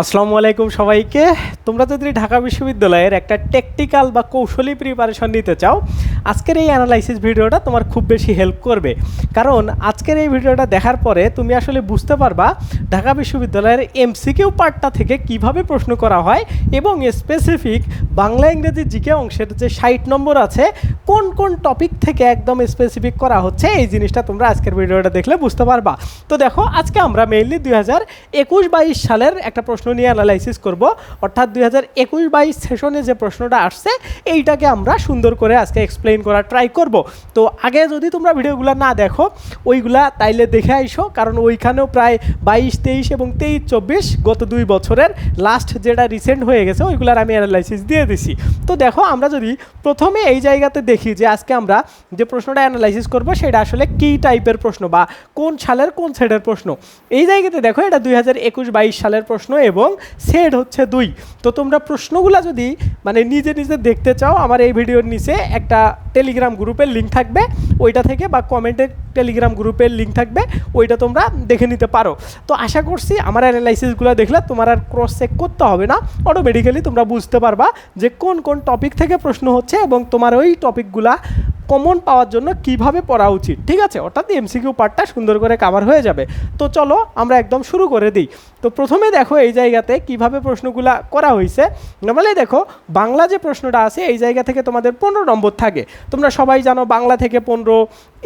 আসসালামু আলাইকুম সবাইকে। তোমরা যদি ঢাকা বিশ্ববিদ্যালয়ের একটা টেকটিক্যাল বা কৌশলী প্রিপারেশন নিতে চাও আজকের এই অ্যানালাইসিস ভিডিওটা তোমার খুব বেশি হেল্প করবে। কারণ আজকের এই ভিডিওটা দেখার পরে তুমি আসলে বুঝতে পারবা ঢাকা বিশ্ববিদ্যালয়ের এমসিকিউ পার্টটা থেকে কীভাবে প্রশ্ন করা হয় এবং স্পেসিফিক বাংলা ইংরেজি জিকে অংশের যে ষাট নম্বর আছে, কোন কোন টপিক থেকে একদম স্পেসিফিক করা হচ্ছে, এই জিনিসটা তোমরা আজকের ভিডিওটা দেখলে বুঝতে পারবা। তো দেখো, আজকে আমরা মেইনলি দুই হাজার একুশ বাইশ সালের একটা প্রশ্ন নিয়ে অ্যানালাইসিস করব। অর্থাৎ দুই হাজার একুশ বাইশ সেশনে যে প্রশ্নটা আসছে, এইটাকে আমরা সুন্দর করে আজকে এক্সপ্লেইন করার ট্রাই করব। তো আগে যদি তোমরা ভিডিওগুলো না দেখো, ওইগুলা তাইলে দেখে আইসো, কারণ ওইখানেও প্রায় বাইশ, তেইশ এবং তেইশ, চব্বিশ গত দুই বছরের লাস্ট যেটা রিসেন্ট হয়ে গেছে, ওইগুলার আমি অ্যানালাইসিস দিয়ে দিছি। তো দেখো, আমরা যদি প্রথমে এই জায়গাতে দেখি যে আজকে আমরা যে প্রশ্নটা অ্যানালাইসিস করব, সেটা আসলে কী টাইপের প্রশ্ন বা কোন সালের কোন সেটের প্রশ্ন? এই জায়গাতে দেখো, এটা দুই হাজার একুশ বাইশ সালের প্রশ্ন এবং সেট হচ্ছে দুই। তো তোমরা প্রশ্নগুলো যদি মানে নিজে নিজে দেখতে চাও, আমার এই ভিডিওর নিচে একটা টেলিগ্রাম গ্রুপের লিঙ্ক থাকবে, ওইটা থেকে বা কমেন্টের টেলিগ্রাম গ্রুপের লিঙ্ক থাকবে, ওইটা তোমরা দেখে নিতে পারো। তো আশা করছি আমার অ্যানালাইসিসগুলো দেখলে তোমার আর ক্রস চেক করতে হবে না অটোমেটিক্যালি তোমরা বুঝতে পারবা যে কোন কোন টপিক থেকে প্রশ্ন হচ্ছে এবং তোমার ওই টপিকগুলা কমন পাওয়ার জন্য কীভাবে পড়া উচিত? ঠিক আছে? অর্থাৎ এমসিকিউ পার্টটা সুন্দর করে কাভার হয়ে যাবে। তো চলো আমরা একদম শুরু করে দিই। তো প্রথমে দেখো এই জায়গাতে কীভাবে প্রশ্নগুলা করা হয়েছে নর্মালি দেখো, বাংলা যে প্রশ্নটা আছে, এই জায়গা থেকে তোমাদের পনেরো নম্বর থাকে। তোমরা সবাই জানো বাংলা থেকে পনেরো,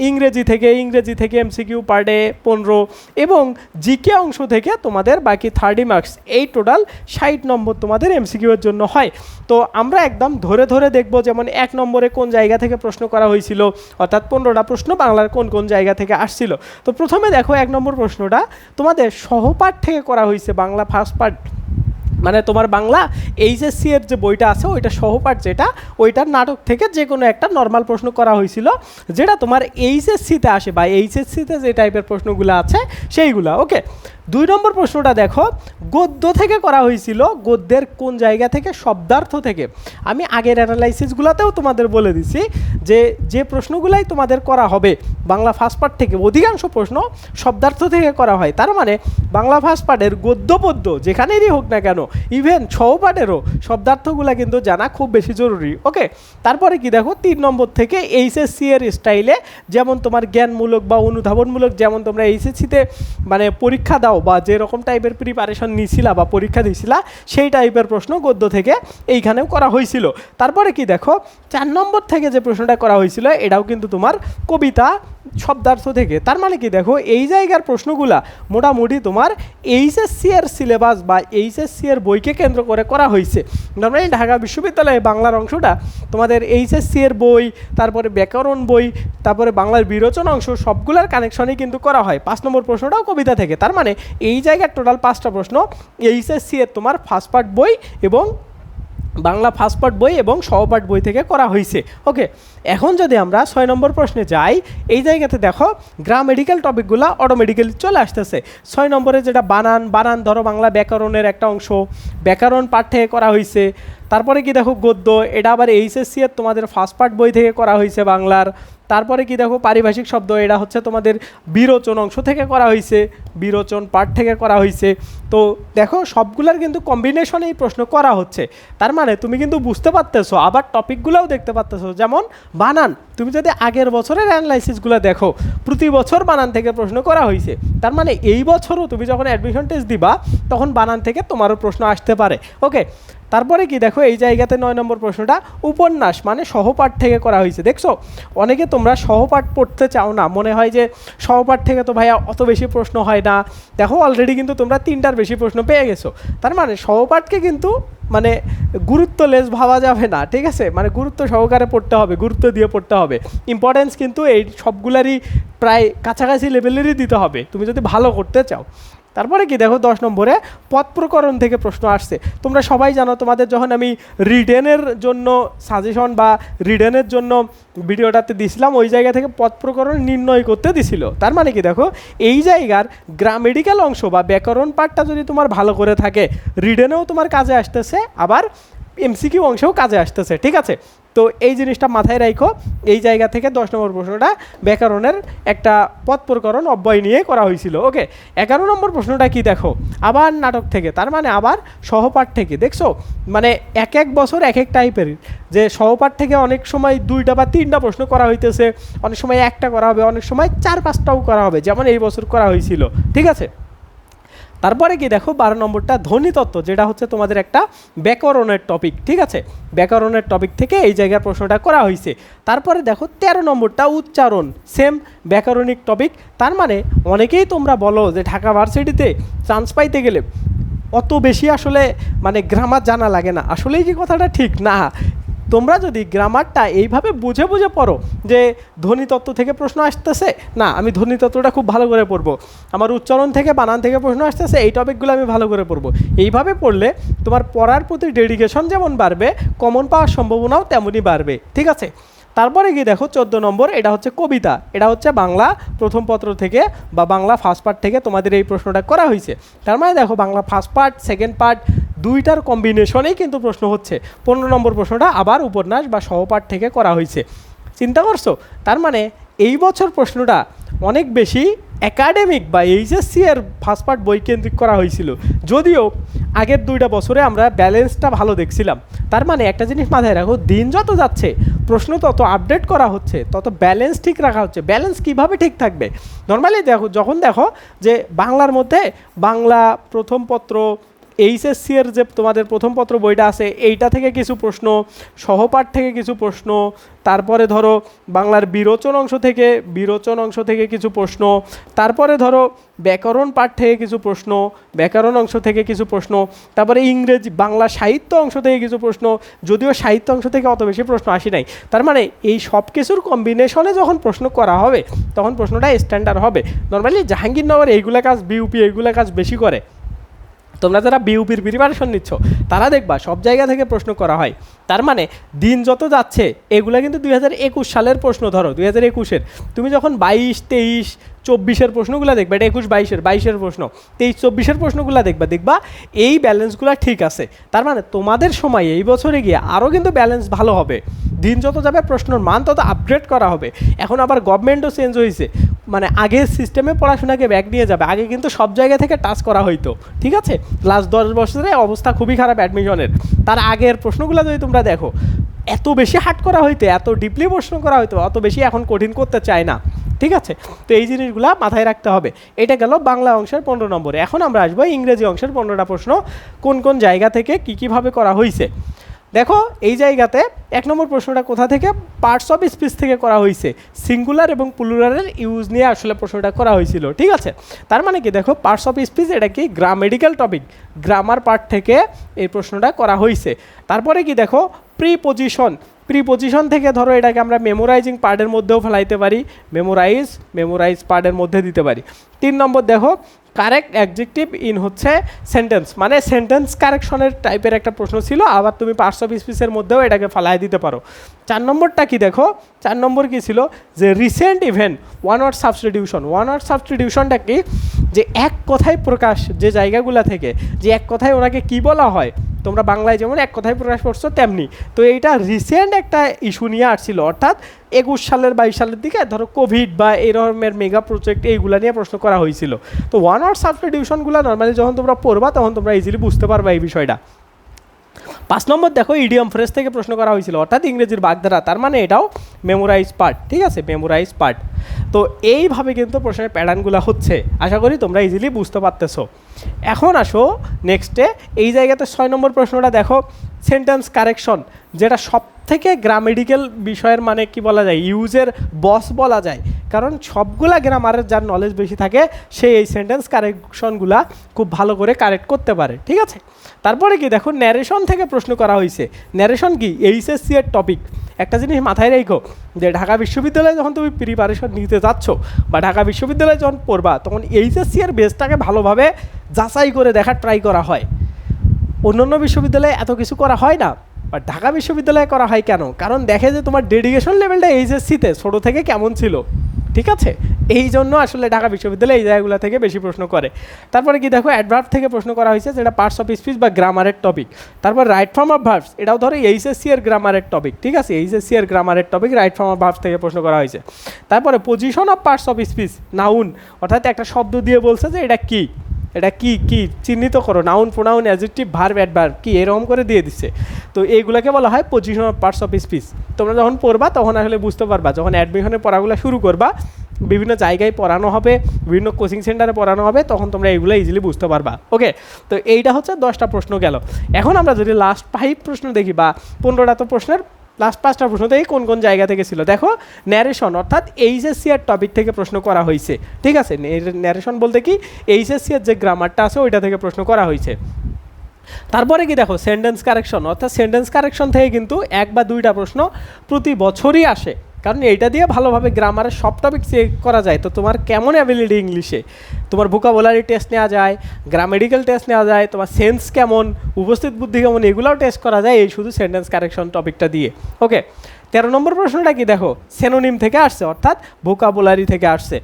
ইংরেজি থেকে ইংরেজি থেকে এমসিকিউ পার্টে পনেরো, এবং জিকে অংশ থেকে তোমাদের বাকি থার্টি মার্কস এই টোটাল ষাট নম্বর তোমাদের এমসিকিউ এর জন্য হয়। তো আমরা একদম ধরে ধরে দেখব যেমন এক নম্বরে কোন জায়গা থেকে প্রশ্ন করা হয়েছিল। অর্থাৎ পনেরোটা প্রশ্ন বাংলার কোন কোন জায়গা থেকে আসছিল? তো প্রথমে দেখো এক নম্বর প্রশ্নটা, তোমাদের সহপাঠ থেকে করা হয়েছে বাংলা ফার্স্ট পার্ট মানে তোমার বাংলা এইচএসসি এর যে বইটা আছে, ওইটা সহপাঠ যেটা, ওইটার নাটক থেকে যে কোনো একটা নর্মাল প্রশ্ন করা হয়েছিল, যেটা তোমার এইচএসসিতে আসে বা এইচএসসিতে যে টাইপের প্রশ্নগুলো আছে, সেইগুলা ওকে দুই নম্বর প্রশ্নটা দেখো, গদ্য থেকে করা হয়েছিল, গদ্যের কোন জায়গা থেকে, শব্দার্থ থেকে। আমি আগের অ্যানালাইসিসগুলোতেও তোমাদের বলে দিছি যে যে প্রশ্নগুলাই তোমাদের করা হবে, বাংলা ফার্স্ট পার্ট থেকে অধিকাংশ প্রশ্ন শব্দার্থ থেকে করা হয়। তার মানে বাংলা ফার্স্ট পার্টের গদ্য পদ্য যেখানেরই হোক না কেন ইভেন ছপাটেরও শব্দার্থগুলো কিন্তু জানা খুব বেশি জরুরি। ওকে, তারপরে কি দেখো, তিন নম্বর থেকে এইচএসসি এর স্টাইলে যেমন তোমার জ্ঞানমূলক বা অনুধাবনমূলক যেমন তোমরা এইচএসসিতে মানে পরীক্ষা দাও বা যেরকম টাইপের প্রিপারেশন নিছিলা বা পরীক্ষা দিছিলা, সেই টাইপের প্রশ্ন গদ্য থেকে এইখানেও করা হয়েছিল। তারপরে কি দেখো, চার নম্বর থেকে যে প্রশ্নটা করা হয়েছিল, এটাও কিন্তু তোমার কবিতা শব্দার্থ থেকে। তার মানে কি দেখো, এই জায়গার প্রশ্নগুলা মোটামুটি তোমার এইচএসসি এর সিলেবাস বা এইচএসসি এর বইকে কেন্দ্র করে করা হয়েছে। নর্মালি ঢাকা বিশ্ববিদ্যালয়ে বাংলার অংশটা তোমাদের এইচএসসি এর বই, তারপরে ব্যাকরণ বই, তারপরে বাংলার বিরোচন অংশ, সবগুলোর কানেকশনই কিন্তু করা হয়। পাঁচ নম্বর প্রশ্নটাও কবিতা থেকে। তার মানে এই জায়গার টোটাল পাঁচটা প্রশ্ন এইচএসসি এর তোমার ফার্স্ট পার্ট বই এবং বাংলা ফার্স্ট পার্ট বই এবং সহপাঠ বই থেকে করা হয়েছে ওকে এখন যদি আমরা ছয় নম্বর প্রশ্নে যাই, এই জায়গাতে দেখো গ্রাম মেডিকেল টপিকগুলো অটোমেটিক্যালি চলে আসতেছে। ছয় নম্বরে যেটা বানান বানান ধরো বাংলা ব্যাকরণের একটা অংশ, ব্যাকরণ পাঠ থেকে করা হয়েছে তারপরে কি দেখো গদ্য, এটা আবার এইচএসসি এর তোমাদের ফার্স্ট পার্ট বই থেকে করা হয়েছে বাংলার। তারপরে কি দেখো, পারিভাষিক শব্দ এটা হচ্ছে তোমাদের বিরোচন অংশ থেকে করা হয়েছে বিরোচন পার্ট থেকে করা হয়েছে তো দেখো, সবগুলোর কিন্তু কম্বিনেশনেই প্রশ্ন করা হচ্ছে। তার মানে তুমি কিন্তু বুঝতে পারতেছো, আবার টপিকগুলোও দেখতে পারতেছো। যেমন, বানান, তুমি যদি আগের বছরের অ্যানালাইসিসগুলো দেখো, প্রতি বছর বানান থেকে প্রশ্ন করা হয়েছে তার মানে এই বছরও তুমি যখন অ্যাডমিশন টেস্ট দিবা, তখন বানান থেকে তোমারও প্রশ্ন আসতে পারে। ওকে তারপরে কি দেখো, এই জায়গাতে নয় নম্বর প্রশ্নটা, উপন্যাস মানে সহপাঠ থেকে করা হয়েছে। দেখছ? অনেকে তোমরা সহপাঠ পড়তে চাও না। মনে হয় যে সহপাঠ থেকে তো ভাইয়া অত বেশি প্রশ্ন হয় না। দেখো অলরেডি কিন্তু তোমরা তিনটার বেশি প্রশ্ন পেয়ে গেছো। তার মানে সহপাঠকে কিন্তু মানে গুরুত্ব লেস ভাবা যাবে না, ঠিক আছে? মানে গুরুত্ব সহকারে পড়তে হবে, গুরুত্ব দিয়ে পড়তে হবে। ইম্পর্টেন্স কিন্তু এই সবগুলারই প্রায় কাছাকাছি লেভেলেরই দিতে হবে। তুমি যদি ভালো করতে চাও। তারপরে কি দেখো দশ নম্বরে, পথ প্রকরণ থেকে প্রশ্ন আসছে। তোমরা সবাই জানো, তোমাদের যখন আমি রিডেনের জন্য সাজেশন বা রিডেনের জন্য ভিডিওটাতে দিছিলাম, ওই জায়গা থেকে পথ প্রকরণ নির্ণয় করতে দিছিল। তার মানে কি দেখো, এই জায়গার গ্রামেডিক্যাল অংশ বা ব্যাকরণ পার্টটা যদি তোমার ভালো করে থাকে, রিডেনেও তোমার কাজে আসতেছে, আবার এমসিকিউ অংশেও কাজে আসতেছে, ঠিক আছে? তো এই জিনিসটা মাথায় রাখো এই জায়গা থেকে দশ নম্বর প্রশ্নটা ব্যাকরণের একটা পথ প্রকরণ অব্যয় নিয়ে করা হয়েছিল, ওকে? এগারো নম্বর প্রশ্নটা কি দেখো? আবার নাটক থেকে, তার মানে আবার সহপাঠ থেকে, দেখছ? মানে এক এক বছর এক এক টাইপের, যে সহপাঠ থেকে অনেক সময় দুইটা বা তিনটা প্রশ্ন করা হইতেছে, অনেক সময় একটা করা হবে, অনেক সময় চার পাঁচটাও করা হবে, যেমন এই বছর করা হয়েছিল, ঠিক আছে? তারপরে কি দেখো, বারো নম্বরটা ধ্বনিতত্ত্ব যেটা হচ্ছে তোমাদের একটা ব্যাকরণের টপিক ঠিক আছে? ব্যাকরণের টপিক থেকে এই জায়গার প্রশ্নটা করা হয়েছে তারপরে দেখো, তেরো নম্বরটা উচ্চারণ সেম ব্যাকরণিক টপিক তার মানে অনেকেই তোমরা বলো যে ঢাকা ভার্সিটিতে চান্স পাইতে গেলে অত বেশি আসলে মানে গ্রামার জানা লাগে না। আসলেই কি কথাটা ঠিক? না তোমরা যদি গ্রামারটা এইভাবে বুঝে বুঝে পড়ো যে ধ্বনিতত্ত্ব থেকে প্রশ্ন আসতেছে, না, আমি ধ্বনিতত্ত্বটা খুব ভালো করে পড়ব। আমার উচ্চারণ থেকে বানান থেকে প্রশ্ন আসতেছে, এই টপিকগুলো আমি ভালো করে পড়ব। এইভাবে পড়লে তোমার পড়ার প্রতি ডেডিকেশন যেমন বাড়বে কমন পাওয়ার সম্ভাবনাও তেমনই বাড়বে, ঠিক আছে? তারপরে গিয়ে দেখো চোদ্দ নম্বর, এটা হচ্ছে কবিতা, এটা হচ্ছে বাংলা প্রথম পত্র থেকে বা বাংলা ফার্স্ট পার্ট থেকে তোমাদের এই প্রশ্নটা করা হয়েছে। তার মানে দেখো Bangla first part second part দুইটার কম্বিনেশনেই কিন্তু প্রশ্ন হচ্ছে। পনেরো নম্বর প্রশ্নটা আবার উপন্যাস বা সহপাঠ থেকে করা হয়েছে। চিন্তা করছ? তার মানে এই বছর প্রশ্নটা অনেক বেশি একাডেমিক বা এইচএসসি এর ফার্স্ট পার্ট বই কেন্দ্রিক করা হয়েছিল। যদিও আগের দুইটা বছরে আমরা ব্যালেন্সটা ভালো দেখছিলাম। তার মানে একটা জিনিস মাথায় রাখো, দিন যত যাচ্ছে, প্রশ্ন তত আপডেট করা হচ্ছে, তত ব্যালেন্স ঠিক রাখা হচ্ছে। ব্যালেন্স কীভাবে ঠিক থাকবে? নর্মালি দেখো, যখন দেখো যে বাংলার মধ্যে বাংলা প্রথম পত্র এইচএসসি এর যে তোমাদের প্রথম পত্র বইটা আছে, এইটা থেকে কিছু প্রশ্ন, সহপাঠ থেকে কিছু প্রশ্ন, তারপরে ধরো বাংলার বিরোচন অংশ থেকে, বিরোচন অংশ থেকে কিছু প্রশ্ন, তারপরে ধরো ব্যাকরণ পাঠ থেকে কিছু প্রশ্ন, ব্যাকরণ অংশ থেকে কিছু প্রশ্ন, তারপরে ইংরেজি, বাংলা সাহিত্য অংশ থেকে কিছু প্রশ্ন, যদিও সাহিত্য অংশ থেকে অত বেশি প্রশ্ন আসি নাই। তার মানে এই সব কিছুর কম্বিনেশনে যখন প্রশ্ন করা হবে, তখন প্রশ্নটা স্ট্যান্ডার্ড হবে। নর্মালি জাহাঙ্গীরনগর এইগুলা কাজ বিউপি এইগুলা কাজ বেশি করে। তোমরা যারা বিউপির প্রিপারেশন নিচ্ছ তারা দেখবা সব জায়গা থেকে প্রশ্ন করা হয় তার মানে দিন যত যাচ্ছে, এগুলো কিন্তু দুই হাজার একুশ সালের প্রশ্ন, ধরো, দুই হাজার একুশের। তুমি যখন বাইশ, তেইশ, চব্বিশের প্রশ্নগুলো দেখবা, এটা একুশ, বাইশের বাইশের প্রশ্ন, তেইশ, চব্বিশের প্রশ্নগুলো দেখবা দেখবা এই ব্যালেন্সগুলো ঠিক আছে। তার মানে তোমাদের সময় এই বছরে গিয়ে আরও কিন্তু ব্যালেন্স ভালো হবে। দিন যত যাবে, প্রশ্নের মান তত আপগ্রেড করা হবে। এখন আবার গভর্নমেন্টও চেঞ্জ হয়েছে। মানে আগের সিস্টেমে পড়াশোনাকে ব্যাক নিয়ে যাবে, আগে কিন্তু সব জায়গা থেকে টাচ করা হইতো, ঠিক আছে? লাস্ট দশ বছরে অবস্থা খুবই খারাপ অ্যাডমিশনের তার আগের প্রশ্নগুলো যদি তোমরা দেখো, এত বেশি হার্ড করা হইতে, এত ডিপলি প্রশ্ন করা হইতো, অত বেশি এখন কঠিন করতে চায় না। ঠিক আছে? তো এই জিনিসগুলো মাথায় রাখতে হবে। এটা গেল বাংলা অংশের পনেরো নম্বরে। এখন আমরা আসব ইংরেজি অংশের পনেরোটা প্রশ্ন, কোন কোন জায়গা থেকে কী কীভাবে করা হয়েছে দেখো, এই জায়গাতে এক নম্বর প্রশ্নটা কোথা থেকে? পার্টস অফ স্পিচ থেকে করা হয়েছে। সিঙ্গুলার এবং প্লুরালের ইউজ নিয়ে আসলে প্রশ্নটা করা হয়েছিল, ঠিক আছে? তার মানে কি? দেখো পার্টস অফ স্পিচ এটা কি? গ্রামেডিক্যাল টপিক গ্রামার পার্ট থেকে এই প্রশ্নটা করা হয়েছে। তারপরে কি? দেখো প্রি পজিশন প্রি পজিশন থেকে ধরো, এটাকে আমরা মেমোরাইজিং পার্টের মধ্যেও ফেলাইতে পারি। মেমোরাইজ মেমোরাইজ পার্টের মধ্যে দিতে পারি। তিন নম্বর, দেখো কারেক্ট অ্যাডজেক্টিভ ইন হচ্ছে সেন্টেন্স মানে সেন্টেন্স কারেকশনের টাইপের একটা প্রশ্ন ছিল, আবার তুমি পার্টস অফ স্পিচের মধ্যেও এটাকে ফালাই দিতে পারো। চার নম্বরটা কি দেখো? চার নম্বর কি ছিল? যে recent event one word substitution one word সাবস্টিটিউশনটা কি? যে এক কথায় প্রকাশ যে জায়গাগুলো থেকে, যে এক কথায় ওনাকে কি বলা হয়? তোমরা বাংলায় যেমন এক কথায় প্রকাশ করছ, তেমনি। তো এইটা রিসেন্ট একটা ইস্যু নিয়ে আসছিল। অর্থাৎ একুশ সালের বাইশ সালের দিকে ধরো কোভিড বা এই রকমের মেগা প্রজেক্ট এইগুলো নিয়ে প্রশ্ন করা হয়েছিল। তো ওয়ান আওয়ার সাবস্টিটিউশনগুলো নর্মালি যখন তোমরা পড়বা, তখন তোমরা ইজিলি বুঝতে পারবা এই বিষয়টা। পাঁচ নম্বর দেখো ইডিয়াম ফ্রেস থেকে প্রশ্ন করা হয়েছিল, অর্থাৎ ইংরেজির বাগধারা, তার মানে এটাও মেমোরাইজ পার্ট ঠিক আছে? মেমোরাইজ পার্ট তো এইভাবে কিন্তু প্রশ্নের প্যাটার্নগুলো হচ্ছে। আশা করি তোমরা ইজিলি বুঝতে পারতেছো। এখন আসো নেক্সটে এই জায়গাতে ছয় নম্বর প্রশ্নটা দেখো সেন্টেন্স কারেকশন যেটা সব থেকে গ্রামেডিক্যাল বিষয়ের মানে কি বলা যায়? ইউজের বস বলা যায়। কারণ সবগুলা গ্রামারের যার নলেজ বেশি থাকে, সে এই সেন্টেন্স কারেকশনগুলা খুব ভালো করে কারেক্ট করতে পারে, ঠিক আছে? তারপরে কি দেখো ন্যারেশন থেকে প্রশ্ন করা হয়েছে ন্যারেশন কি? এইচএসসি এর টপিক একটা জিনিস মাথায় রেখো, যে ঢাকা বিশ্ববিদ্যালয়ে যখন তুমি প্রিপারেশন নিতে যাচ্ছ বা ঢাকা বিশ্ববিদ্যালয়ে যখন পড়বা, তখন এইচএসসি এর বেসটাকে ভালোভাবে যাচাই করে দেখার ট্রাই করা হয়। অন্যান্য বিশ্ববিদ্যালয়ে এত কিছু করা হয় না বা ঢাকা বিশ্ববিদ্যালয়ে করা হয় কেন? কারণ দেখে যে তোমার ডেডিকেশন লেভেলটা এইচএসসিতে ছোটো থেকে কেমন ছিল। ঠিক আছে? এই জন্য আসলে ঢাকা বিশ্ববিদ্যালয় এই জায়গাগুলো থেকে বেশি প্রশ্ন করে। তারপরে কি দেখো অ্যাডভার্ভ থেকে প্রশ্ন করা হয়েছে যেটা পার্টস অফ স্পিচ বা গ্রামারের টপিক তারপর রাইট ফর্ম অফ ভার্বস এটাও ধরো এইচএসসি এর গ্রামারের টপিক ঠিক আছে? এইচএসসি এর গ্রামারের topic right form of verbs থেকে প্রশ্ন করা হয়েছে। তারপরে position of parts of speech noun অর্থাৎ একটা শব্দ দিয়ে বলছে যে এটা কি? এটা কি কি চিহ্নিত করো? Noun pronoun adjective verb adverb কি এরকম করে দিয়ে দিচ্ছে তো এইগুলোকে বলা হয় position of parts of speech তোমরা যখন পড়বা, তখন আসলে বুঝতে পারবা, যখন অ্যাডমিশনের পড়াগুলো শুরু করবা, বিভিন্ন জায়গায় পড়ানো হবে, বিভিন্ন কোচিং সেন্টারে পড়ানো হবে, তখন তোমরা এইগুলো ইজিলি বুঝতে পারবা। ওকে তো এইটা হচ্ছে দশটা প্রশ্ন গেল। এখন আমরা যদি লাস্ট ফাইভ প্রশ্ন দেখি বা পনেরোটা তো প্রশ্নের লাস্ট পাঁচটা প্রশ্ন থেকে কোন কোন জায়গা থেকে ছিল? দেখো ন্যারেশন অর্থাৎ এইচএসসি এর টপিক থেকে প্রশ্ন করা হয়েছে ঠিক আছে? ন্যারেশন বলতে কি? এইচএসসি এর যে গ্রামারটা আছে, ওইটা থেকে প্রশ্ন করা হয়েছে তারপরে কি দেখো সেন্টেন্স কারেকশন অর্থাৎ সেন্টেন্স কারেকশন থেকে কিন্তু এক বা দুইটা প্রশ্ন প্রতি বছরই আসে। কারণ এইটা দিয়ে ভালোভাবে গ্রামারের সব টপিক চেক করা যায়। তো তোমার কেমন অ্যাবিলিটি ইংলিশে তোমার ভোকাবুলারি টেস্ট নেওয়া যায় গ্রামেডিক্যাল টেস্ট নেওয়া যায়, তোমার সেন্স কেমন, উপস্থিত বুদ্ধি কেমন, এগুলোও টেস্ট করা যায় এই শুধু সেন্টেন্স কারেকশন টপিকটা দিয়ে। ওকে তেরো নম্বর প্রশ্নটা কি? দেখো সেনোনিম থেকে আসছে, অর্থাৎ ভোকাবুলারি থেকে আসছে।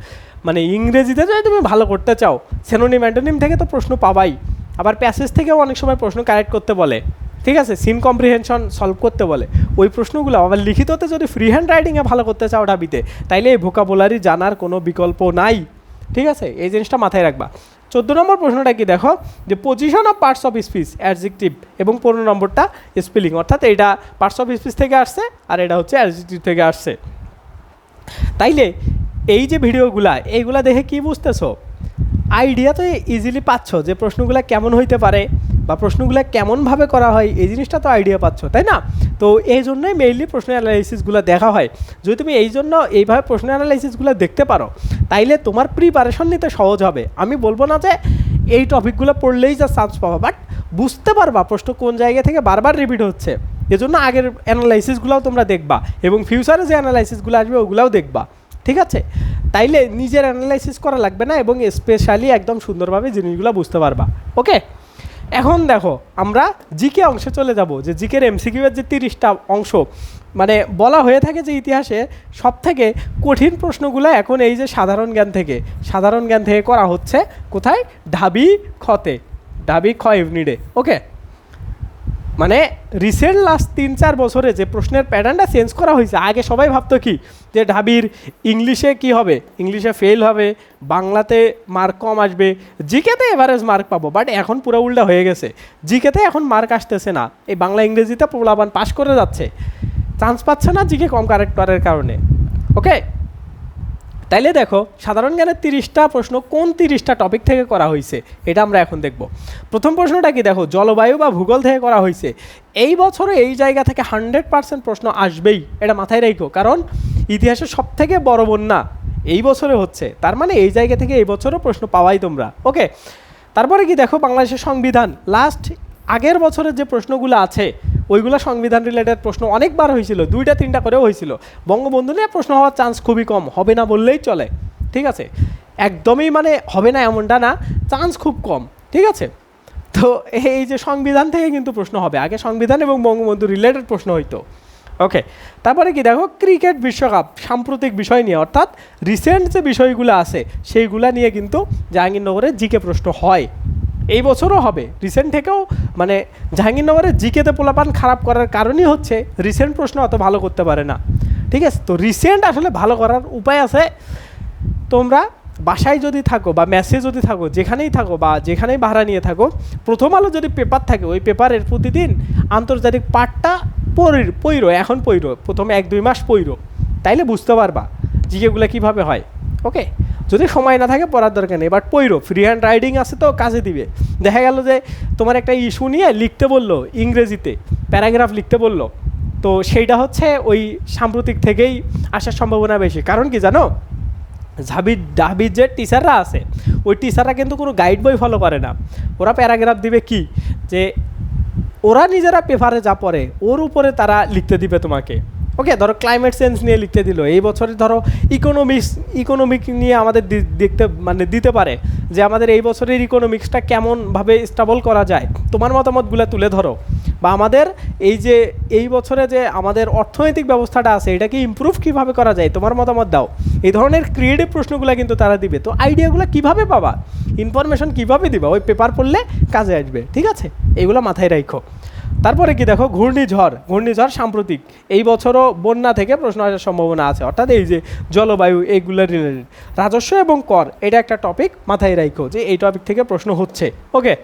মানে ইংরেজিতে যদি তুমি ভালো করতে চাও সেনোনিম অ্যান্টোনিম থেকে তো প্রশ্ন পাবাই। আবার প্যাসেজ থেকেও অনেক সময় প্রশ্ন কারেক্ট করতে বলে। ঠিক আছে সিন কম্প্রিহেনশন সলভ করতে বলে। ওই প্রশ্নগুলো আবার লিখিততে যদি ফ্রি হ্যান্ড রাইটিংয়ে ভালো করতে চাও ডাবিতে তাইলে এই ভোকাবুলারি জানার কোনো বিকল্প নাই। ঠিক আছে, এই জিনিসটা মাথায় রাখবা। চোদ্দ নম্বর প্রশ্নটা কি দেখো? যে position of parts of speech adjective এবং পনেরো নম্বরটা স্পেলিং অর্থাৎ এইটা পার্টস অফ স্পিচ থেকে আসছে আর এটা হচ্ছে অ্যাডজেক্টিভ থেকে আসছে। তাইলে এই যে ভিডিওগুলা, এইগুলা দেখে কি বুঝতেছো? আইডিয়া তো ইজিলি পাচ্ছ যে প্রশ্নগুলো কেমন হইতে পারে। বা প্রশ্নগুলো কেমনভাবে করা হয়, এই জিনিসটা তো আইডিয়া পাচ্ছ, তাই না? তো এই জন্যই মেইনলি প্রশ্ন অ্যানালাইসিসগুলো দেখা হয়। যদি তুমি এই জন্য এইভাবে প্রশ্ন অ্যানালাইসিসগুলো দেখতে পারো, তাইলে তোমার প্রিপারেশন নিতে সহজ হবে। আমি বলব না যে এই টপিকগুলো পড়লেই যা চান্স পাবা বাট বুঝতে পারবা প্রশ্ন কোন জায়গা থেকে বারবার রিপিট হচ্ছে। এজন্য আগের অ্যানালাইসিসগুলোও তোমরা দেখবা এবং ফিউচারে যে অ্যানালাইসিসগুলো আসবে, ওগুলাও দেখবা। ঠিক আছে? তাইলে নিজের অ্যানালাইসিস করা লাগবে না এবং স্পেশালি একদম সুন্দরভাবে জিনিসগুলো বুঝতে পারবা। ওকে এখন দেখো, আমরা জিকে অংশে চলে যাব, যে জিকের এমসিকিউয়ের যে তিরিশটা অংশ। মানে বলা হয়ে থাকে যে ইতিহাসে সব থেকে কঠিন প্রশ্নগুলো এখন এই যে সাধারণ জ্ঞান থেকে। সাধারণ জ্ঞান থেকে করা হচ্ছে কোথায়? ঢাবি খতে ঢাবি খ ইউনিডে ওকে মানে রিসেন্ট লাস্ট তিন চার বছরে যে প্রশ্নের প্যাটার্নটা চেঞ্জ করা হয়েছে, আগে সবাই ভাবতো কি? যে ঢাবির ইংলিশে কি হবে? ইংলিশে ফেল হবে, বাংলাতে মার্ক কম আসবে, জিকেতে এভারেজ মার্ক পাবো বাট এখন পুরো উল্টা হয়ে গেছে। জিকেতে এখন মার্ক আসতেছে না। এই বাংলা, ইংরেজিতে প্রলাবান পাশ করে যাচ্ছে। চান্স পাচ্ছে না জিকে কম কারেক্ট করার কারণে। ওকে তাইলে দেখো, সাধারণ জ্ঞানের তিরিশটা প্রশ্ন কোন তিরিশটা টপিক থেকে করা হয়েছে এটা আমরা এখন দেখব। প্রথম প্রশ্নটা কি দেখো, জলবায়ু বা ভূগোল থেকে করা হয়েছে এই বছরে এই জায়গা থেকে হান্ড্রেড পার্সেন্ট প্রশ্ন আসবেই, এটা মাথায় রেখো। কারণ ইতিহাসের সব থেকে বড় বন্যা এই বছরে হচ্ছে। তার মানে এই জায়গা থেকে এই বছরও প্রশ্ন পাওয়াই তোমরা। ওকে? তারপরে কি দেখো, বাংলাদেশের সংবিধান। লাস্ট আগের বছরের যে প্রশ্নগুলো আছে ওইগুলো সংবিধান রিলেটেড প্রশ্ন অনেকবার হয়েছিল, দুইটা তিনটা করেও হয়েছিল। বঙ্গবন্ধু নিয়ে প্রশ্ন হওয়ার চান্স খুবই কম, হবে না বললেই চলে, ঠিক আছে? একদমই মানে হবে না এমনটা না চান্স খুব কম, ঠিক আছে? তো এই যে সংবিধান থেকে কিন্তু প্রশ্ন হবে, আগে সংবিধান এবং বঙ্গবন্ধু রিলেটেড প্রশ্ন হইতো। ওকে তারপরে কি দেখো ক্রিকেট বিশ্বকাপ, সাম্প্রতিক বিষয় নিয়ে, অর্থাৎ রিসেন্ট যে বিষয়গুলো আছে, সেইগুলা নিয়ে কিন্তু জাহাঙ্গীরনগরে জিকে প্রশ্ন হয়। এই বছরও হবে। রিসেন্ট থেকেও মানে জাহাঙ্গীরনগরে জিকেতে পোলাপান খারাপ করার কারণই হচ্ছে রিসেন্ট প্রশ্ন অত ভালো করতে পারে না। ঠিক আছে? তো রিসেন্ট আসলে ভালো করার উপায় আছে। তোমরা বাসায় যদি থাকো বা মেসে যদি থাকো, যেখানেই থাকো বা যেখানেই ভাড়া নিয়ে থাকো, প্রথম আলো যদি পেপার থাকে, ওই পেপারের প্রতিদিন আন্তর্জাতিক পাঠটা পড়ির, পইরো, এখন পইরো, প্রথমে এক দুই মাস পইরো। তাইলে বুঝতে পারবা জিকেগুলো কীভাবে হয়। ওকে যদি সময় না থাকে পড়ার দরকার নেই বাট পইরো ফ্রি হ্যান্ড রাইডিং আছে তো কাজে দিবে। দেখা গেল যে তোমার একটা ইস্যু নিয়ে লিখতে বলল ইংরেজিতে প্যারাগ্রাফ লিখতে বলল, তো সেইটা হচ্ছে ওই সাম্প্রতিক থেকেই আসার সম্ভাবনা বেশি। কারণ কি জানো? ঝাবির ডাবির যে টিচাররা আছে, ওই টিচাররা কিন্তু কোনো গাইড বই ফলো করে না। ওরা প্যারাগ্রাফ দিবে কি? যে ওরা নিজেরা পেপারে যা পড়ে, ওর উপরে তারা লিখতে দিবে তোমাকে। ওকে ধরো ক্লাইমেট চেঞ্জ নিয়ে লিখতে দিল। এই বছরে ধরো ইকোনমিক্স ইকোনমিক নিয়ে আমাদের দেখতে মানে দিতে পারে যে আমাদের এই বছরের ইকোনমিক্সটা কেমনভাবে স্টাবল করা যায়। তোমার মতামতগুলো তুলে ধরো। বা আমাদের এই যে, এই বছরে যে আমাদের অর্থনৈতিক ব্যবস্থাটা আছে, এটাকে ইমপ্রুভ কীভাবে করা যায়, তোমার মতামত দাও। এই ধরনের ক্রিয়েটিভ প্রশ্নগুলো কিন্তু তারা দিবে। তো আইডিয়াগুলো কীভাবে পাবা? ইনফরমেশন কীভাবে দিবা? ওই পেপার পড়লে কাজে আসবে। ঠিক আছে? এগুলো মাথায় রাখো তারপরে কি দেখো, ঘূর্ণিঝড় ঘূর্ণিঝড় সাম্প্রতিক। এই বছরও বন্যা থেকে প্রশ্ন আসার সম্ভাবনা আছে। অর্থাৎ এই যে জলবায়ু এইগুলো রিলেটেড রাজস্ব এবং কর, এটা একটা টপিক মাথায় রাখো যে এই টপিক থেকে প্রশ্ন হচ্ছে। ওকে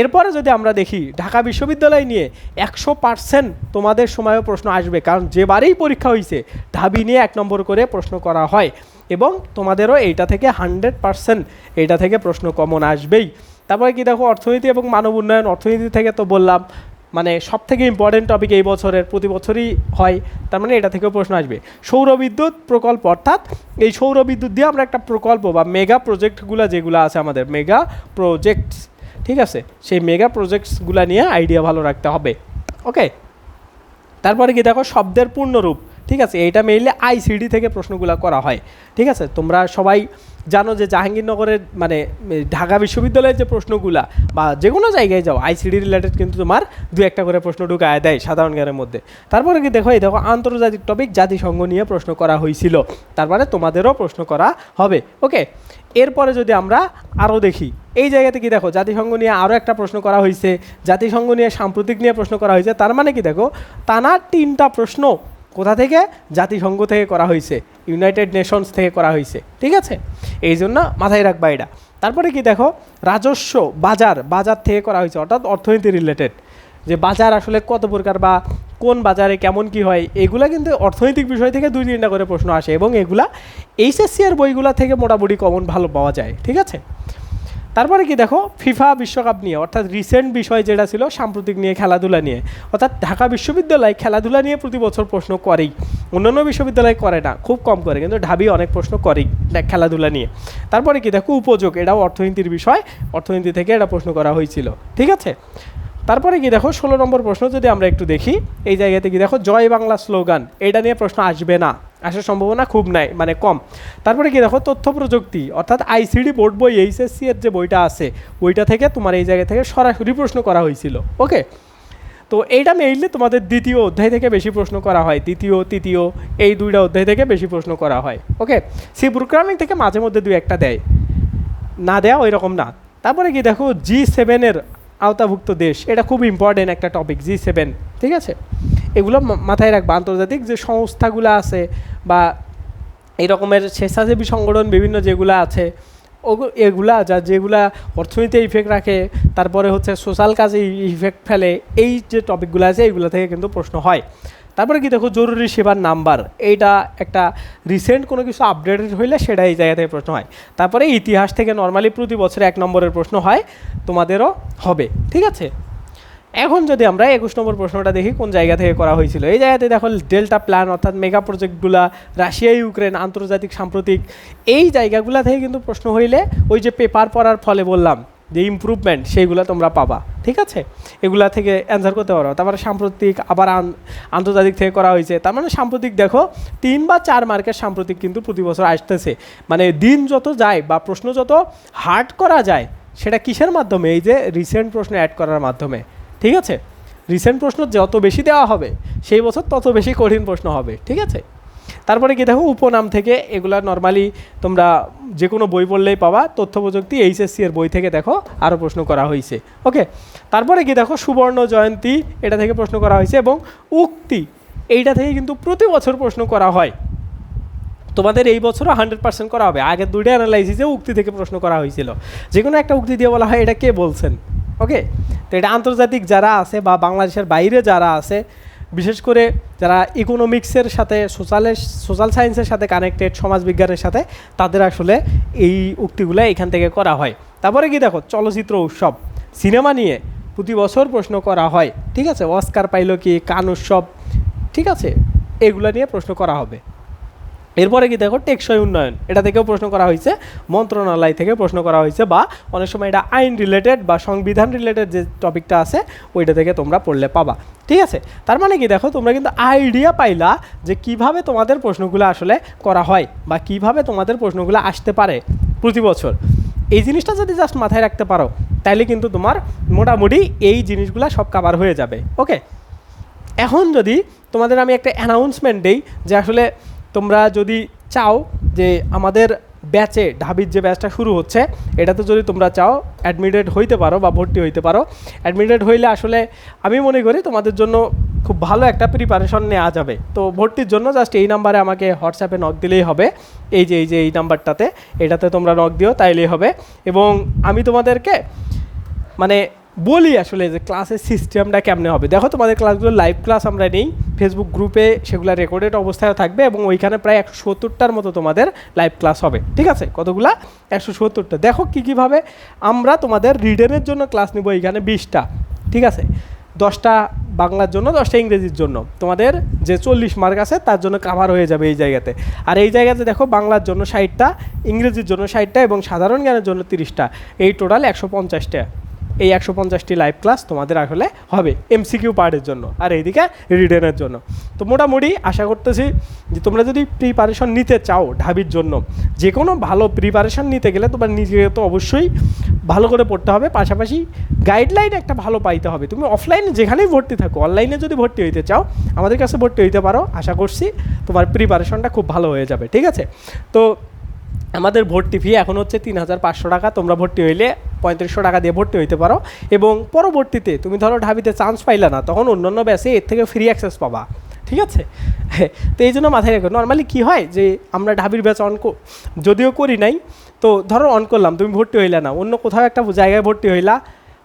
এরপরে যদি আমরা দেখি, ঢাকা বিশ্ববিদ্যালয় নিয়ে একশো পার্সেন্ট তোমাদের সময়ও প্রশ্ন আসবে। কারণ যেবারেই পরীক্ষা হয়েছে ঢাবি নিয়ে এক নম্বর করে প্রশ্ন করা হয়। এবং তোমাদেরও এইটা থেকে হান্ড্রেড পার্সেন্ট এইটা থেকে প্রশ্ন কমন আসবেই। তারপরে কি দেখো, অর্থনীতি এবং মানব উন্নয়ন, অর্থনীতি থেকে তো বললাম মানে সব থেকে ইম্পর্টেন্ট টপিক এই বছরের, প্রতি বছরই হয়, তার মানে এটা থেকেও প্রশ্ন আসবে। সৌরবিদ্যুৎ প্রকল্প, অর্থাৎ এই সৌরবিদ্যুৎ দিয়ে আমরা একটা প্রকল্প বা মেগা প্রজেক্টগুলো যেগুলো আছে আমাদের মেগা প্রজেক্টস ঠিক আছে? সেই মেগা প্রজেক্টসগুলো নিয়ে আইডিয়া ভালো রাখতে হবে। ওকে তারপরে কি দেখো, শব্দের পূর্ণরূপ। ঠিক আছে, এইটা মেইনলি আইসিডি থেকে প্রশ্নগুলো করা হয়। ঠিক আছে, তোমরা সবাই জানো যে জাহাঙ্গীরনগরের মানে ঢাকা বিশ্ববিদ্যালয়ের যে প্রশ্নগুলা বা যে কোনো জায়গায় যাও আইসিডি রিলেটেড কিন্তু তোমার দু একটা করে প্রশ্ন ঢুকায় দেয় সাধারণ জ্ঞানের মধ্যে। তারপরে কি দেখো, এই দেখো, আন্তর্জাতিক টপিক জাতিসংঘ নিয়ে প্রশ্ন করা হয়েছিল তারপরে তোমাদেরও প্রশ্ন করা হবে। ওকে এরপরে যদি আমরা আরও দেখি, এই জায়গাতে কি দেখো, জাতিসংঘ নিয়ে আরও একটা প্রশ্ন করা হয়েছে জাতিসংঘ নিয়ে সাম্প্রতিক নিয়ে প্রশ্ন করা হয়েছে তার মানে কি দেখো, টানা তিনটা প্রশ্ন কোথা থেকে? জাতিসংঘ থেকে করা হয়েছে ইউনাইটেড নেশনস থেকে করা হয়েছে, ঠিক আছে? এই জন্য মাথায় রাখবা এটা। তারপরে কি দেখো? রাজস্ব বাজার বাজার থেকে করা হয়েছে, অর্থাৎ অর্থনীতি রিলেটেড যে বাজার আসলে কত প্রকার বা কোন বাজারে কেমন কি হয়, এগুলা কিন্তু অর্থনৈতিক বিষয় থেকে দুই তিনটা করে প্রশ্ন আসে এবং এগুলা এইচএসসি আর বইগুলা থেকে মোটামুটি কমন ভালো পাওয়া যায়, ঠিক আছে? তারপরে কি দেখো, ফিফা বিশ্বকাপ নিয়ে, অর্থাৎ রিসেন্ট বিষয় যেটা ছিল সাম্প্রতিক নিয়ে, খেলাধুলা নিয়ে। অর্থাৎ ঢাকা বিশ্ববিদ্যালয় খেলাধুলা নিয়ে প্রতি বছর প্রশ্ন করেই। অন্যান্য বিশ্ববিদ্যালয় করে না, খুব কম করে, কিন্তু ঢাবি অনেক প্রশ্ন করেই খেলাধুলা নিয়ে। তারপরে কি দেখো, উপযোগ, এটাও অর্থনীতির বিষয়, অর্থনীতি থেকে এটা প্রশ্ন করা হয়েছিল, ঠিক আছে? তারপরে কি দেখো, ষোলো নম্বর প্রশ্ন যদি আমরা একটু দেখি, এই জায়গাতে কি দেখো, জয় বাংলা স্লোগান, এটা নিয়ে প্রশ্ন আসবে না। আসার সম্ভাবনা খুব নাই মানে কম। তারপরে কি দেখো, তথ্য প্রযুক্তি, অর্থাৎ আইসিডি বোর্ড বই এইচএসসি এর যে বইটা আছে, ওইটা থেকে তোমার এই জায়গা থেকে সরাসরি প্রশ্ন করা হয়েছিল ওকে তো এইটা মেইনলি তোমাদের দ্বিতীয় অধ্যায় থেকে বেশি প্রশ্ন করা হয়, দ্বিতীয়, তৃতীয়, এই দুইটা অধ্যায় থেকে বেশি প্রশ্ন করা হয় ওকে সি প্রোগ্রামিং থেকে মাঝে মধ্যে দুই একটা দেয়, না দেয়া ওই রকম না। তারপরে কি দেখো জি সেভেনের আওতাভুক্ত দেশ, এটা খুব ইম্পর্টেন্ট একটা টপিক জি সেভেন ঠিক আছে? এগুলো মাথায় রাখবা। আন্তর্জাতিক যে সংস্থাগুলো আছে বা এই রকমের স্বেচ্ছাসেবী সংগঠন বিভিন্ন যেগুলো আছে এগুলা যা যেগুলা অর্থনীতিতে ইফেক্ট রাখে, তারপরে হচ্ছে সোশ্যাল কাজে ইফেক্ট ফেলে, এই যে টপিকগুলো আছে এইগুলো থেকে কিন্তু প্রশ্ন হয়। তারপরে কি দেখো, জরুরি সেবার নাম্বার এইটা একটা রিসেন্ট কোনো কিছু আপডেটেড হইলে সেটা এই জায়গা থেকে প্রশ্ন হয়। তারপরে ইতিহাস থেকে নর্মালি প্রতি বছরে এক নম্বরের প্রশ্ন হয়, তোমাদেরও হবে। ঠিক আছে? এখন যদি আমরা একুশ নম্বর প্রশ্নটা দেখি, কোন জায়গা থেকে করা হয়েছিল? এই জায়গাতে দেখো, ডেল্টা প্ল্যান অর্থাৎ মেগা প্রজেক্টগুলা রাশিয়া, ইউক্রেন, আন্তর্জাতিক সাম্প্রতিক, এই জায়গাগুলা থেকে কিন্তু প্রশ্ন হইলে ওই যে পেপার পড়ার ফলে বললাম, যে ইমপ্রুভমেন্ট সেইগুলো তোমরা পাবা। ঠিক আছে? এগুলা থেকে অ্যান্সার করতে পারো। তারপরে সাম্প্রতিক আবার আন- আন্তর্জাতিক থেকে করা হয়েছে। তার মানে সাম্প্রতিক দেখো, তিন বা চার মার্কের সাম্প্রতিক কিন্তু প্রতি বছর আসতেছে। মানে দিন যত যায় বা প্রশ্ন যত হার্ড করা যায়, সেটা কিসের মাধ্যমে? এই যে রিসেন্ট প্রশ্ন অ্যাড করার মাধ্যমে। ঠিক আছে? রিসেন্ট প্রশ্ন যত বেশি দেওয়া হবে, সেই বছর তত বেশি কঠিন প্রশ্ন হবে, ঠিক আছে? তারপরে কি দেখো, উপনাম থেকে এগুলা নর্মালি তোমরা যে কোনো বই পড়লেই পাবা তথ্য প্রযুক্তি এইচএসসি এর বই থেকে দেখো আরও প্রশ্ন করা হয়েছে ওকে? তারপরে কি দেখো, সুবর্ণ জয়ন্তী, এটা থেকে প্রশ্ন করা হয়েছে এবং উক্তি, এইটা থেকে কিন্তু প্রতি বছর প্রশ্ন করা হয়। তোমাদের এই বছরও হান্ড্রেড পার্সেন্ট করা হবে। আগের দুইটা অ্যানালাইসিসে উক্তি থেকে প্রশ্ন করা হয়েছিল যে কোনো একটা উক্তি দিয়ে বলা হয়, এটা কে বলছেন? ওকে তো এটা আন্তর্জাতিক যারা আছে বা বাংলাদেশের বাইরে যারা আছে, বিশেষ করে যারা ইকোনমিক্সের সাথে সোশ্যালের সোশ্যাল সায়েন্সের সাথে কানেক্টেড সমাজবিজ্ঞানের সাথে, তাদের আসলে এই উক্তিগুলো এখান থেকে করা হয়। তারপরে কি দেখো, চলচ্চিত্র উৎসব। সিনেমা নিয়ে প্রতি বছর প্রশ্ন করা হয়, ঠিক আছে? অস্কার পাইল কি? কান উৎসব, ঠিক আছে? এগুলো নিয়ে প্রশ্ন করা হবে। এরপরে কি দেখো, টেকসই উন্নয়ন। এটা থেকেও প্রশ্ন করা হয়েছে, মন্ত্রণালয় থেকে প্রশ্ন করা হয়েছে, বা অনেক সময় এটা আইন রিলেটেড বা সংবিধান রিলেটেড যে টপিকটা আছে, ওইটা থেকে তোমরা পড়লে পাবা। ঠিক আছে? তার মানে কি দেখো, তোমরা কিন্তু আইডিয়া পাইলা যে কীভাবে তোমাদের প্রশ্নগুলো আসলে করা হয়, বা কীভাবে তোমাদের প্রশ্নগুলো আসতে পারে প্রতি বছর। এই জিনিসটা যদি জাস্ট মাথায় রাখতে পারো তাহলে কিন্তু তোমার মোটামুটি এই জিনিসগুলো সব কাবার হয়ে যাবে। ওকে এখন যদি তোমাদের আমি একটা অ্যানাউন্সমেন্ট দিই যে আসলে তোমরা যদি চাও যে আমাদের ব্যাচে ঢাবির যে ব্যাচটা শুরু হচ্ছে, এটাতে যদি তোমরা চাও অ্যাডমিটেড হইতে পারো বা ভর্তি হইতে পারো। অ্যাডমিটেড হইলে আসলে আমি মনে করি তোমাদের জন্য খুব ভালো একটা প্রিপারেশন নেওয়া যাবে। তো ভর্তির জন্য জাস্ট এই নাম্বারে আমাকে হোয়াটসঅ্যাপে নক দিলেই হবে। এই যে এই যে, এই নাম্বারটাতে এটাতে তোমরা নক দিও, তাইলেই হবে। এবং আমি তোমাদেরকে মানে বলি আসলে যে ক্লাসের সিস্টেমটা কেমনে হবে। দেখো তোমাদের ক্লাসগুলো লাইভ ক্লাস আমরা নেই ফেসবুক গ্রুপে সেগুলো রেকর্ডেড অবস্থায় থাকবে এবং ওইখানে প্রায় একশো সত্তরটার মতো তোমাদের লাইভ ক্লাস হবে, ঠিক আছে? কতগুলা? একশো সত্তরটা। দেখো কী কীভাবে আমরা তোমাদের রিডেনের জন্য ক্লাস নিব এইখানে বিশটা, ঠিক আছে? দশটা বাংলার জন্য, দশটা ইংরেজির জন্য। তোমাদের যে চল্লিশ মার্ক আছে, তার জন্য কাভার হয়ে যাবে এই জায়গাতে। আর এই জায়গাতে দেখো বাংলার জন্য ষাটটা, ইংরেজির জন্য ষাটটা এবং সাধারণ জ্ঞানের জন্য তিরিশটা। এই টোটাল একশো পঞ্চাশটা। এই একশো পঞ্চাশটি লাইভ ক্লাস তোমাদের আসলে হবে এমসিকিউ পার্টের জন্য আর এইদিকে রিটেনের জন্য। তো মোটামুটি আশা করতেছি যে তোমরা যদি প্রিপারেশন নিতে চাও ঢাবির জন্য যে কোনো ভালো প্রিপারেশন নিতে গেলে তোমার নিজেকে তো অবশ্যই ভালো করে পড়তে হবে। পাশাপাশি গাইডলাইন একটা ভালো পাইতে হবে। তুমি অফলাইনে যেখানেই ভর্তি থাকো অনলাইনে যদি ভর্তি হইতে চাও, আমাদের কাছে ভর্তি হইতে পারো। আশা করছি তোমার প্রিপারেশনটা খুব ভালো হয়ে যাবে। ঠিক আছে? তো আমাদের ভর্তি ফি এখন হচ্ছে তিন হাজার পাঁচশো টাকা। তোমরা ভর্তি হইলে পঁয়ত্রিশশো টাকা দিয়ে ভর্তি হইতে পারো। এবং পরবর্তীতে তুমি ধরো ঢাবিতে চান্স পাইলা না, তখন অন্যান্য ব্যাচে এর থেকে ফ্রি অ্যাক্সেস পাবা। ঠিক আছে? তো এই জন্য মাথায় রেখো নর্মালি কী হয় যে আমরা ঢাবির ব্যাচ অন যদিও করি নাই, তো ধরো অন করলাম, তুমি ভর্তি হইলা না, অন্য কোথাও একটা জায়গায় ভর্তি হইলা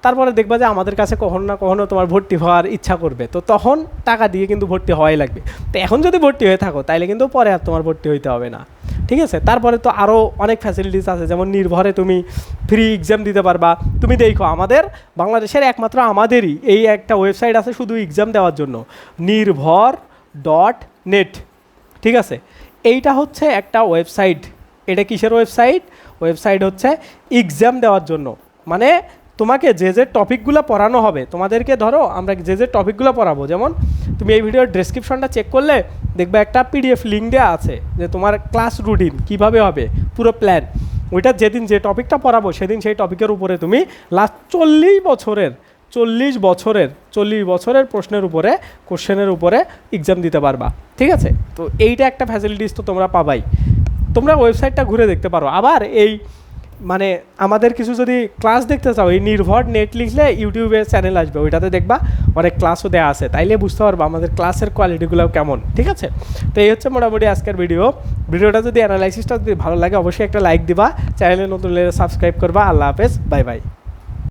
তারপরে দেখবা যে আমাদের কাছে কখনো না কখনো তোমার ভর্তি হওয়ার ইচ্ছা করবে। তো তখন টাকা দিয়ে কিন্তু ভর্তি হওয়াই লাগবে। তো এখন যদি ভর্তি হয়ে থাকো, তাইলে কিন্তু পরে আর তোমার ভর্তি হইতে হবে না। ঠিক আছে? তারপরে তো আরও অনেক ফ্যাসিলিটিস আছে। যেমন নির্ভরে তুমি ফ্রি এক্সাম দিতে পারবা। তুমি দেখো, আমাদের বাংলাদেশের একমাত্র আমাদেরই এই একটা ওয়েবসাইট আছে শুধু এক্সাম দেওয়ার জন্য। নির্ভর ডট নেট ঠিক আছে? এইটা হচ্ছে একটা ওয়েবসাইট এটা কিসের ওয়েবসাইট ওয়েবসাইট হচ্ছে এক্সাম দেওয়ার জন্য। মানে তোমাকে যে যে টপিকগুলো পড়ানো হবে, তোমাদেরকে ধরো আমরা যে যে টপিকগুলো পড়াবো, যেমন তুমি এই ভিডিওর ডেসক্রিপশনটা চেক করলে দেখবে একটা পিডিএফ লিঙ্ক দেওয়া আছে যে তোমার ক্লাস রুটিন কীভাবে হবে, পুরো প্ল্যান ওইটা যেদিন যে টপিকটা পড়াবো, সেদিন সেই টপিকের উপরে তুমি লাস্ট চল্লিশ বছরের চল্লিশ বছরের চল্লিশ বছরের প্রশ্নের উপরে কোশ্চেনের উপরে এক্সাম দিতে পারবা, ঠিক আছে? তো এইটা একটা ফ্যাসিলিটিস তো তোমরা পাবাই। তোমরা ওয়েবসাইটটা ঘুরে দেখতে পারো। আবার এই মানে আমাদের কিছু যদি ক্লাস দেখতে চাও, এই নির্ভর নেট লিখলে ইউটিউবে চ্যানেল আসবে, ওইটাতে দেখবা অনেক ক্লাসও দেওয়া আছে, তাইলে বুঝতে পারব আমাদের ক্লাসের কোয়ালিটিগুলো কেমন, ঠিক আছে? তো এই হচ্ছে মোটামুটি আজকের ভিডিও ভিডিওটা যদি অ্যানালাইসিসটা যদি ভালো লাগে, অবশ্যই একটা লাইক দিবা চ্যানেলে নতুন সাবস্ক্রাইব করবা, আল্লাহ হাফেজ বাই বাই